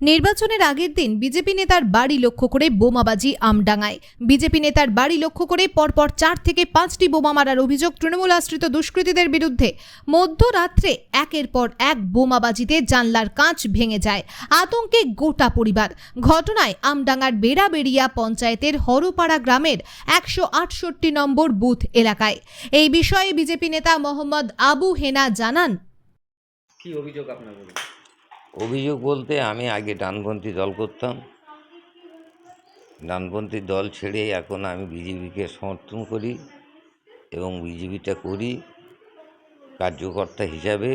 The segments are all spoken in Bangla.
নির্বাচনের আগের দিন বিজেপি নেতার বাড়ি লক্ষ্য করে বোমাবাজি আমডাঙ্গায়। বিজেপি নেতার বাড়ি লক্ষ্য করে পরপর চার থেকে পাঁচটি বোমা মারার অভিযোগ তৃণমূল আশ্রিত দুষ্কৃতীদের বিরুদ্ধে। মধ্যরাত্রে একের পর এক বোমাবাজিতে জানলার কাঁচ ভেঙে যায়। আতঙ্কে গোটা পরিবার। ঘটনায় আমডাঙ্গার বেড়াবেড়িয়া পঞ্চায়েতের হরপাড়া গ্রামের একশো আটষট্টি নম্বর বুথ এলাকায়। এই বিষয়ে বিজেপি নেতা মোহাম্মদ আবু হেনা জানান। কি অভিযোগ আপনার অভিযোগ বলতে আমি আগে ডানপন্থী দল করতাম। ডানপন্থী দল ছেড়ে এখন আমি বিজেপিকে সমর্থন করি এবং বিজেপিটা করি কার্যকর্তা হিসাবে।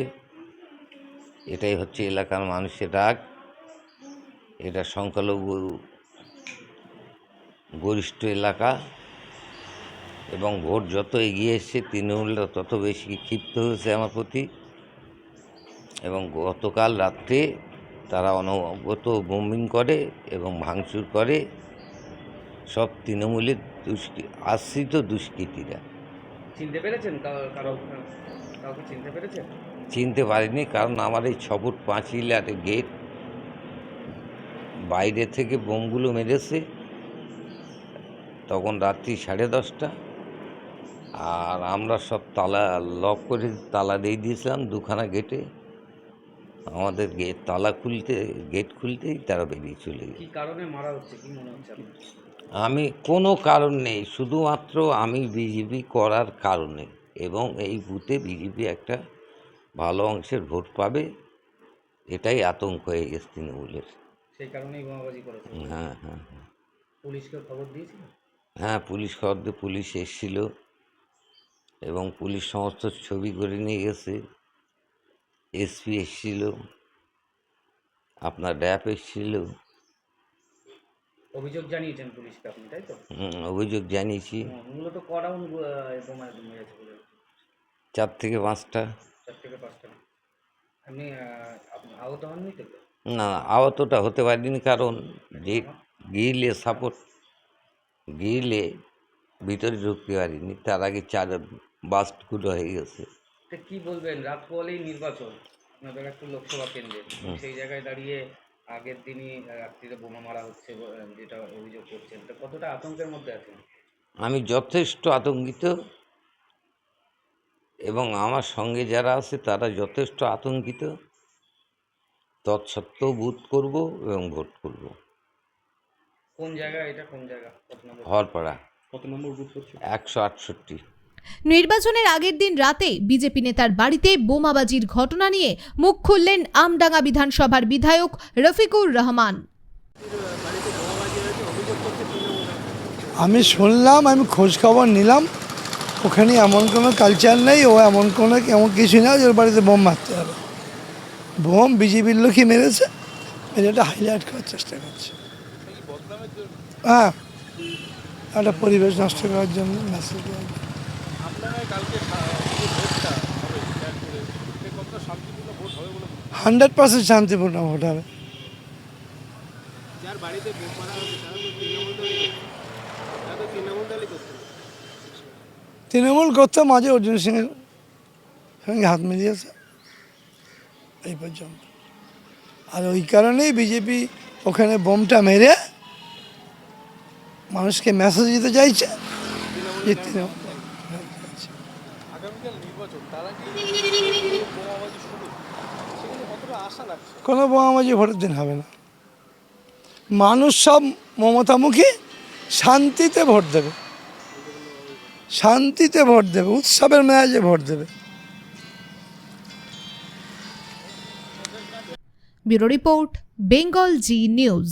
এটাই হচ্ছে এলাকার মানুষের ডাক এটা সংখ্যালঘু গরিষ্ঠ এলাকা এবং ভোট যত এগিয়ে এসছে, তৃণমূলরা তত বেশি ক্ষিপ্ত হয়েছে আমার প্রতি। এবং গতকাল রাত্রে তারা অনবগত বোমিং করে এবং ভাঙচুর করে। সব তৃণমূলের দুষ্কৃ আশ্রিত দুষ্কৃতীরা। চিনতে পেরেছেন কাউকে চিনতে পেরেছেন? চিনতে পারিনি কারণ আমার এই ছ ফুট পাঁচিল আর গেট বাইরে থেকে বোমগুলো মেরেছে। তখন রাত্রি সাড়ে দশটা। আর আমরা সব তালা লক করে তালা দিয়ে দিয়েছিলাম দুখানা গেটে। আমাদের গেট তালা খুলতে গেট খুলতেই তারা বেরিয়ে চলে গেছে কারণে মারা হচ্ছে? কি মনে হচ্ছে আমি কোনো কারণ নেই শুধুমাত্র আমি বিজেপি করার কারণে এবং এই বুথে বিজেপি একটা ভালো অংশের ভোট পাবে এটাই আতঙ্ক হয়ে গেছে তৃণমূলের। সেই কারণেই বোমাবাজি করেছে। হ্যাঁ হ্যাঁ হ্যাঁ। পুলিশকে খবর দিয়েছিল? হ্যাঁ পুলিশ খবর দিয়ে পুলিশ এসেছিল এবং পুলিশ সমস্ত ছবি করে নিয়ে গেছে। এসপি এসেছিল আপনার ড্যাপ এসেছিল। অভিযোগ জানিয়েছেন পুলিশকে আপনি তাই তো? হুম, অভিযোগ জানিয়েছি। মূলত ক বোমা চার থেকে পাঁচটা। চার থেকে পাঁচটা। আপনি আহত হননি তো? না আহতটা হতে পারিনি কারণ যে গিলে সাপোর্ট গিলে ভিতরে ঢুকতে পারিনি। তার আগে চার বাস্টগুলো হয়ে গেছে। কি বলবেন? রাত পোয়ালেই নির্বাচন। আপনাদের একটা লোকসভা কেন্দ্রে। সেই জায়গায় দাঁড়িয়ে আগের দিনই রাত্রিরে বোমা মারা হচ্ছে যেটা অভিযোগ করছেন। তো কতটা আতঙ্কের মধ্যে আছেন? আমি যথেষ্ট আতঙ্কিত এবং আমার সঙ্গে যারা আছে তারা যথেষ্ট আতঙ্কিত। তৎসত্ত্বেও বুথ করব এবং ভোট করব। কোন জায়গা? এটা কোন জায়গা? কত নম্বর? হরপাড়া। কত নম্বর বুথ হচ্ছে? একশো আটষট্টি। নির্বাচনের আগের দিন রাতে বিজেপি নেতার বাড়িতে বোমাবাজির ঘটনা নিয়ে মুখ খুললেন আমডাঙ্গা বিধানসভার বিধায়ক রফিকুর রহমান। আমি শুনলাম, আমি খোঁজ খবর নিলাম। ওখানে এমন কোনো কালচার নেই, ও এমন কোনো, এমন কিছু না যে বাড়িতে বোম মারতে হবে। বোম বিজেপির লোকই মেরেছে এটা হাইলাইট করার চেষ্টা করছে। হ্যাঁ একটা পরিবেশ নষ্ট করার জন্য মেসেজ। হান্ড্রেড পার্সেন্ট শান্তিপূর্ণ ভোট হবে। তৃণমূল করতে মাঝে অর্জুন সিংয়ের সঙ্গে হাত মিলিয়েছে। এই পর্যন্ত। আর ওই কারণেই বিজেপি ওখানে বোমটা মেরে মানুষকে মেসেজ দিতে চাইছে যে তৃণমূল কোনো বোমাবাজি ভোটের দিন হবে না। মানুষ সব মমতামুখী শান্তিতে ভোট দেবে। শান্তিতে ভোট দেবে উৎসবের মেয়াজে ভোট দেবে। Bureau report Bengal Zee News.